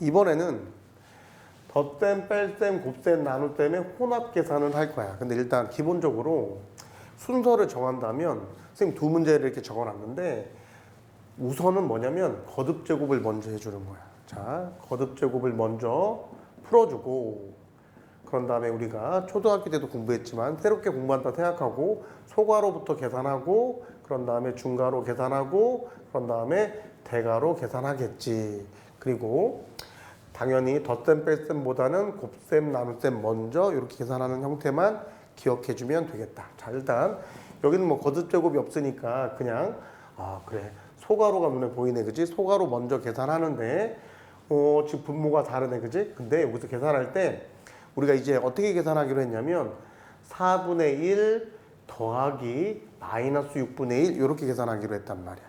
이번에는 덧셈, 뺄셈, 곱셈, 나눗셈의 혼합 계산을 할 거야. 근데 일단 기본적으로 순서를 정한다면 선생님 두 문제를 이렇게 적어놨는데 우선은 뭐냐면 거듭 제곱을 먼저 해주는 거야. 자, 거듭 제곱을 먼저 풀어주고 그런 다음에 우리가 초등학교 때도 공부했지만 새롭게 공부한다 생각하고 소가로부터 계산하고 그런 다음에 중가로 계산하고 그런 다음에 대가로 계산하겠지. 그리고 당연히 덧셈 뺄셈보다는 곱셈 나눗셈 먼저 이렇게 계산하는 형태만 기억해 주면 되겠다. 자 일단 여기는 뭐 거듭 제곱이 없으니까 그냥 아 그래. 소가로가 눈에 보이네 그지? 소가로 먼저 계산하는데 어 지금 분모가 다르네 그지? 근데 여기서 계산할 때 우리가 이제 어떻게 계산하기로 했냐면 4분의 1 더하기 마이너스 6분의 1 이렇게 계산하기로 했단 말이야.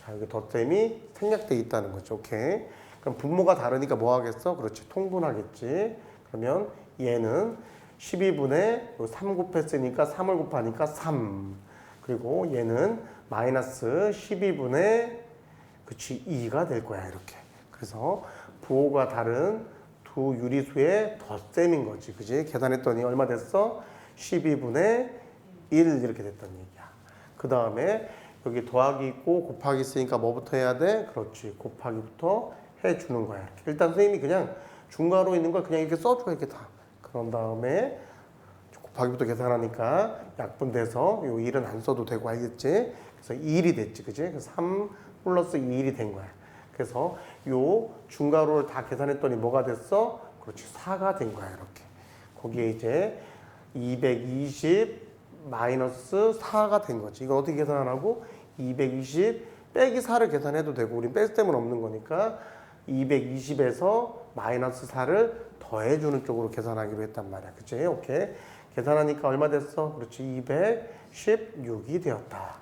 자 여기 덧셈이 생략돼 있다는 거죠. 오케이 그럼 분모가 다르니까 뭐 하겠어? 그렇지. 통분하겠지. 그러면 얘는 12분의 3 곱했으니까 3을 곱하니까 3 그리고 얘는 마이너스 12분의 그치 2가 될 거야 이렇게. 그래서 부호가 다른 두 유리수의 덧셈인 거지. 그지? 계산했더니 얼마 됐어? 12분의 1 이렇게 됐던 얘기야. 그 다음에 여기 더하기 있고 곱하기 있으니까 뭐부터 해야 돼? 그렇지. 곱하기부터 해주는 거야. 일단 선생님이 그냥 중괄호 있는 걸 그냥 이렇게 써줘 이렇게 다 그런 다음에 곱하기부터 계산하니까 약분돼서 요 1은 안 써도 되고 알겠지? 그래서 2일이 됐지, 그지? 그래서 3 플러스 2일이 된 거야. 그래서 요 중괄호를 다 계산했더니 뭐가 됐어? 그렇지, 4가 된 거야, 이렇게. 거기에 이제 220 마이너스 4가 된 거지. 이거 어떻게 계산하고? 220 빼기 4를 계산해도 되고, 우린 뺄 때문 없는 거니까 220에서 마이너스 4를 더해주는 쪽으로 계산하기로 했단 말이야. 그치? 오케이. 계산하니까 얼마 됐어? 그렇지. 216이 되었다.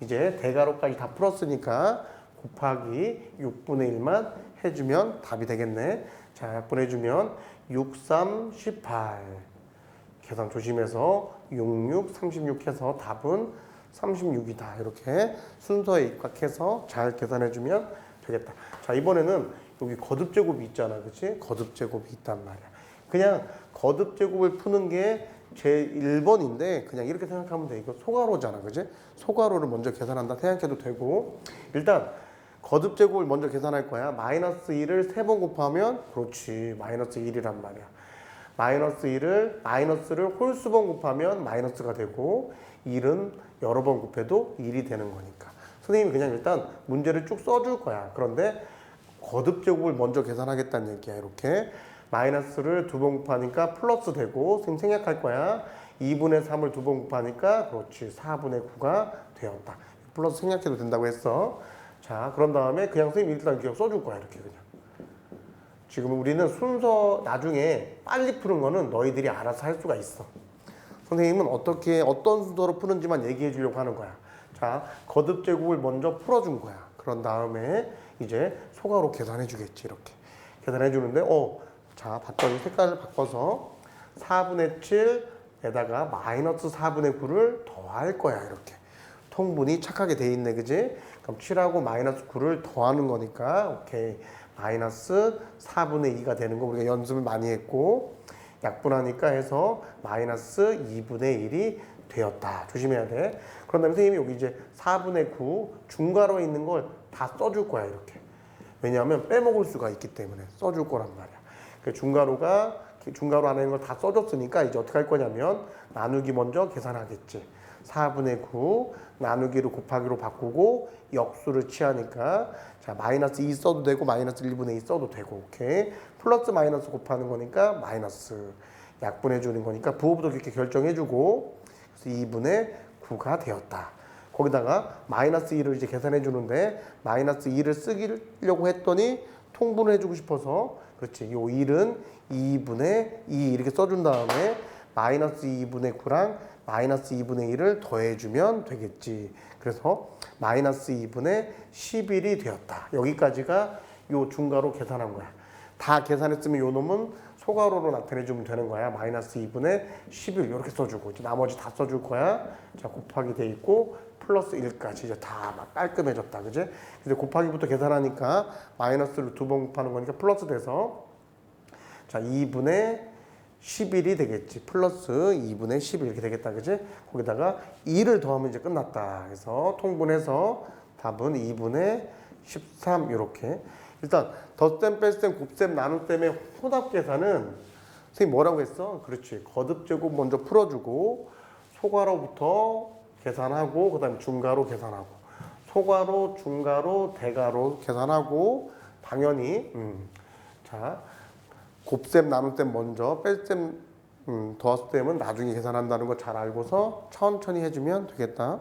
이제 대괄호까지 다 풀었으니까 곱하기 6분의 1만 해주면 답이 되겠네. 자, 약분해주면 6, 3, 18. 계산 조심해서 6, 6, 36 해서 답은 36이다. 이렇게 순서에 입각해서 잘 계산해주면 되겠다. 자, 이번에는 여기 거듭 제곱이 있잖아. 그치? 거듭 제곱이 있단 말이야. 그냥 거듭 제곱을 푸는 게 제 1번인데 그냥 이렇게 생각하면 돼. 이거 소가로잖아. 그지? 소가로를 먼저 계산한다 생각해도 되고 일단 거듭 제곱을 먼저 계산할 거야. 마이너스 1을 세번 곱하면 그렇지. 마이너스 1이란 말이야. 마이너스 1을 마이너스를 홀수번 곱하면 마이너스가 되고 1은 여러 번 곱해도 1이 되는 거니까. 선생님이 그냥 일단 문제를 쭉 써줄 거야. 그런데 거듭 제곱을 먼저 계산하겠다는 얘기야. 이렇게 마이너스를 두 번 곱하니까 플러스 되고 선생님 생략할 거야. 2분의 3을 두 번 곱하니까 그렇지 4분의 9가 되었다. 플러스 생략해도 된다고 했어. 자 그런 다음에 그냥 선생님 일단 기억 써줄 거야 이렇게 그냥. 지금 우리는 순서 나중에 빨리 푸는 거는 너희들이 알아서 할 수가 있어. 선생님은 어떻게 어떤 순서로 푸는지만 얘기해 주려고 하는 거야. 자 거듭 제곱을 먼저 풀어준 거야. 그런 다음에 이제 소가로 계산해 주겠지 이렇게 계산해 주는데 어 자, 봤더니 색깔을 바꿔서 4분의 7에다가 마이너스 4분의 9를 더할 거야, 이렇게. 통분이 착하게 돼 있네, 그지? 그럼 7하고 마이너스 9를 더하는 거니까, 오케이. 마이너스 4분의 2가 되는 거 우리가 연습을 많이 했고, 약분하니까 해서 마이너스 2분의 1이 되었다. 조심해야 돼. 그런 다음에 선생님이 여기 이제 4분의 9 중괄호에 있는 걸 다 써줄 거야, 이렇게. 왜냐하면 빼먹을 수가 있기 때문에 써줄 거란 말이야. 그 중괄호가 중괄호 안에 있는 걸 다 써줬으니까 이제 어떻게 할 거냐면 나누기 먼저 계산하겠지. 4분의 9 나누기를 곱하기로 바꾸고 역수를 취하니까 자 마이너스 2 써도 되고 마이너스 1분의 2 써도 되고 오케이 플러스 마이너스 곱하는 거니까 마이너스 약분해 주는 거니까 부호부터 이렇게 결정해 주고 그래서 2분의 9가 되었다. 거기다가 마이너스 2를 이제 계산해 주는데 마이너스 2를 쓰려고 했더니 통분을 해주고 싶어서 그렇지. 요 1은 2분의 2 이렇게 써준 다음에 마이너스 2분의 9랑 마이너스 2분의 1을 더해주면 되겠지. 그래서 마이너스 2분의 11이 되었다. 여기까지가 요 중괄호 계산한 거야. 다 계산했으면 요 놈은 소괄호로 나타내주면 되는 거야. 마이너스 2분의 11 이렇게 써주고 이제 나머지 다 써줄 거야. 자 곱하기 돼 있고 플러스 1까지 이제 다 막 깔끔해졌다, 그지? 이제 곱하기부터 계산하니까 마이너스를 두 번 곱하는 거니까 플러스 돼서 자 2분의 11이 되겠지. 플러스 2분의 11 이렇게 되겠다, 그지? 거기다가 2를 더하면 이제 끝났다. 그래서 통분해서 답은 2분의 13 이렇게. 일단 덧셈, 뺄셈, 곱셈, 나눗셈의 혼합 계산은 선생님 뭐라고 했어? 그렇지. 거듭 제곱 먼저 풀어주고 소괄호부터 계산하고 그다음에 중괄호 계산하고 소괄호, 중괄호, 대괄호 계산하고 당연히 음. 자 곱셈, 나눗셈 먼저 뺄셈, 음, 더셈은 나중에 계산한다는 거 잘 알고서 천천히 해주면 되겠다.